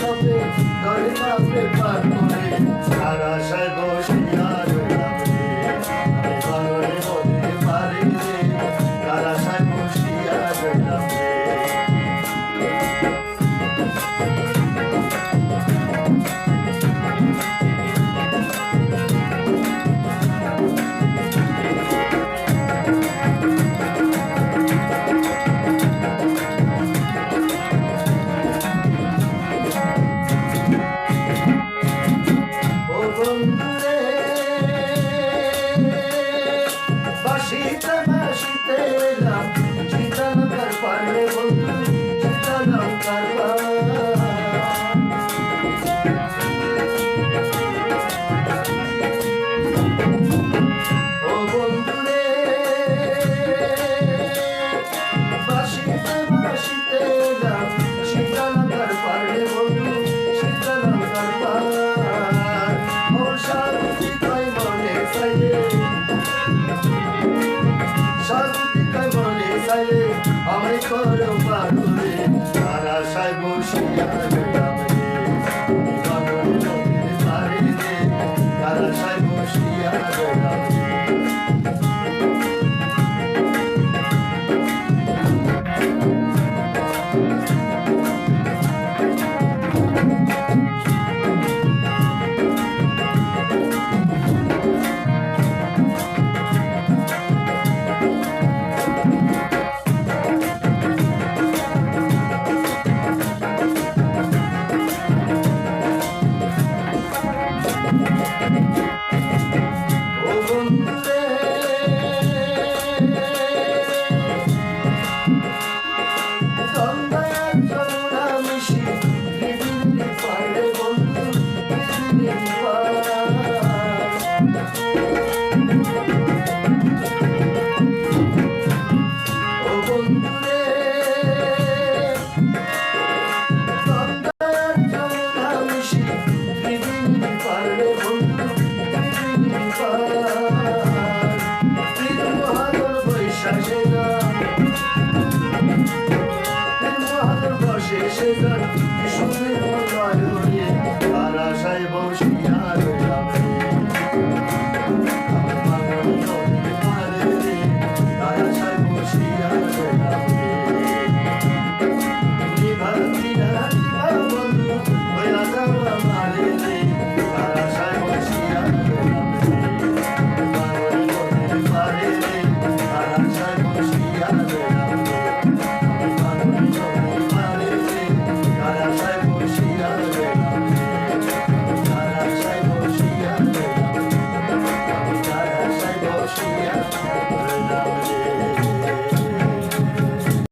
something, gonna do something fun. Thank you.